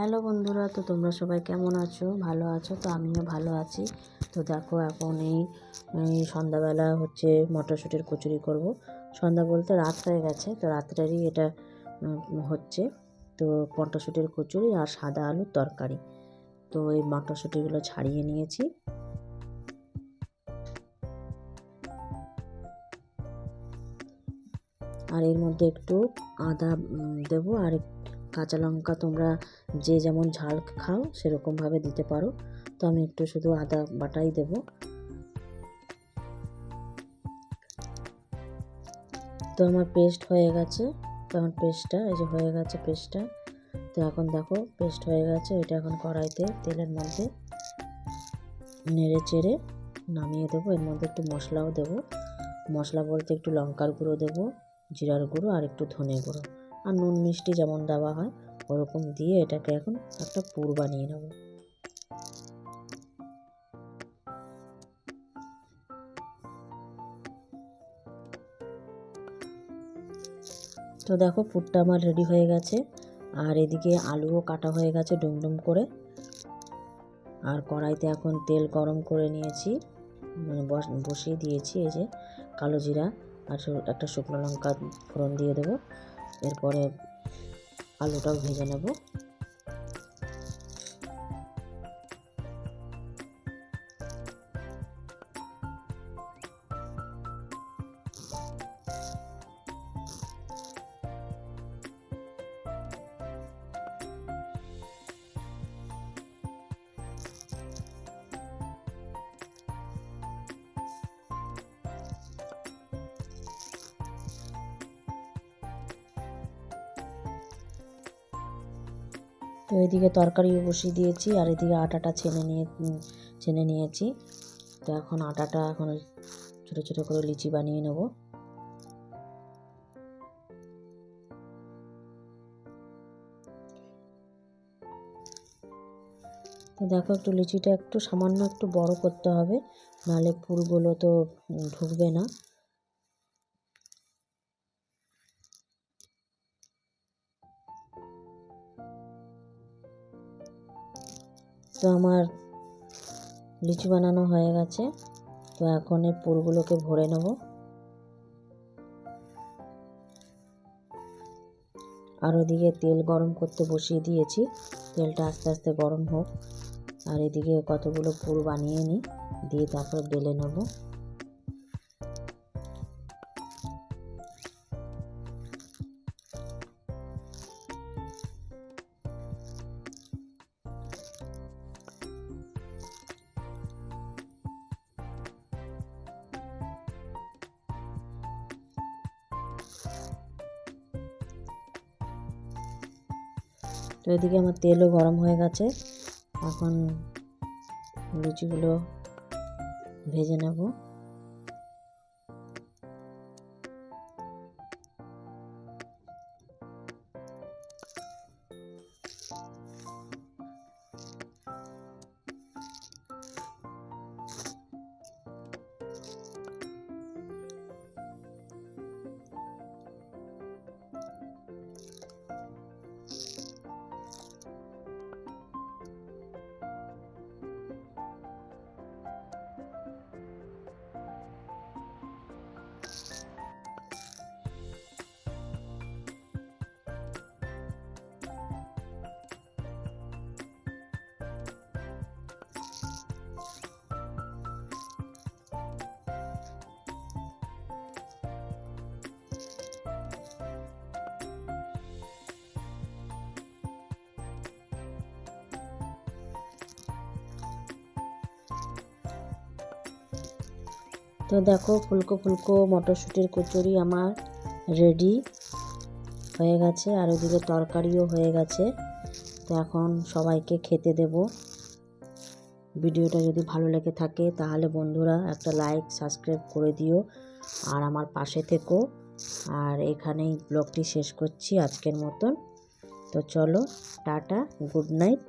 Hello বন্ধুরা, তো তোমরা সবাই কেমন আছো? ভালো আছো? তো আমিও ভালো আছি। তো দেখো এখন এই সন্ধ্যাবেলা হচ্ছে মটরশুঁটির কচুরি করব। সন্ধ্যা বলতে রাত হয়ে গেছে, তো রাত্রেরই এটা হচ্ছে। তো মটরশুঁটির কচুরি আর সাদা আলুর তরকারি। তো এই মটরশুঁটিগুলো ছাড়িয়ে নিয়েছি। আর এর মধ্যে একটু আদা দেবো আর কাঁচা লঙ্কা তোমরা যে যেমন ঝাল খাও সেরকমভাবে দিতে পারো। তো আমি একটু শুধু আদা বাটাই দেব। তো আমার পেস্ট হয়ে গেছে। তো আমার পেস্টটা, এই যে হয়ে গেছে পেস্টটা। তো এখন দেখো, পেস্ট হয়ে গেছে। এটা এখন কড়াইতে, তেলের মধ্যে নেড়ে চেড়ে নামিয়ে দেবো। এর মধ্যে একটু মশলাও দেবো। মশলা বলতে একটু লঙ্কার গুঁড়ো দেবো, জিরার গুঁড়ো আর একটু ধনে গুঁড়ো। আর নুন মিষ্টি যেমন দেওয়া হয়, ওরকম দিয়ে এটাকে এখন একটা পুর বানিয়ে নেব। তো দেখো পুরটা আমার রেডি হয়ে গেছে, আর এদিকে আলুও কাটা হয়ে গেছে ডুমডুম করে। আর কড়াইতে এখন তেল গরম করে নিয়েছি মানে বস- বসিয়ে দিয়েছি এই যে কালো জিরা আর একটা শুকনো লঙ্কা ফোড়ন দিয়ে দেবো। এরপরে আলুটাও ভেজে নেব। তো এদিকে তরকারিও বসিয়ে দিয়েছি আর এদিকে আটাটা ছেনে নিয়ে ছেনে নিয়েছি। তো এখন আটাটা এখন ছোটো ছোটো করে লিচি বানিয়ে নেব। তো দেখো একটু লিচিটা একটু সামান্য একটু বড় করতে হবে, নাহলে পুরগুলো তো ঢুকবে না। তো আমার লিচু বানানো হয়ে গেছে। তো এখন এই পুরগুলোকে ভরে নেব। আর ওদিকে তেল গরম করতে বসিয়ে দিয়েছি। তেলটা আস্তে আস্তে গরম হোক। আর এদিকে কতগুলো পুর বানিয়ে নিই। দিয়ে তারপর বেলে নেব। তো এদিকে আমার তেলও গরম হয়ে গেছে। এখন লুচিগুলো ভেজে নেব। তো দেখো ফুলকো ফুলকো মটরশুঁটির কচুরি আমার রেডি হয়ে গেছে। আর ওদিকে তরকারিও হয়ে গেছে। তো এখন সবাইকে খেতে দেব। ভিডিওটা যদি ভালো লেগে থাকে তাহলে বন্ধুরা একটা লাইক সাবস্ক্রাইব করে দিও। আর আমার পাশে থেকো। আর এখানেই ব্লগটি শেষ করছি আজকের মতন। তো চলো, টাটা গুড নাইট